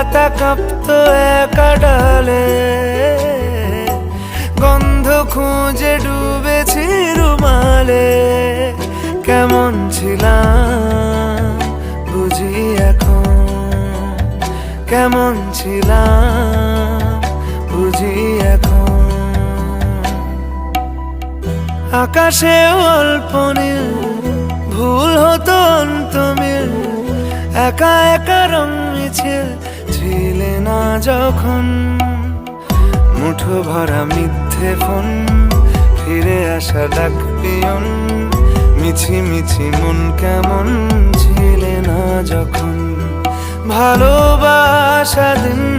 পাতা কাঁপতো একা গন্ধ খুঁজে ডুবেছি রুমালে। কেমন ছিলাম বুঝি এখন? কেমন ছিলাম বুঝি এখন? আকাশে অল্প নীল, ভুল হতো অন্ত মিল একা একা রং মিছিল ছিলে না যখন মুঠো ভরা মিথ্যে ফোন, ফিরে আসা ডাক পিয়ন, মিছি মিছি মন কেমন ছিলে না যখন ভালোবাসা দিন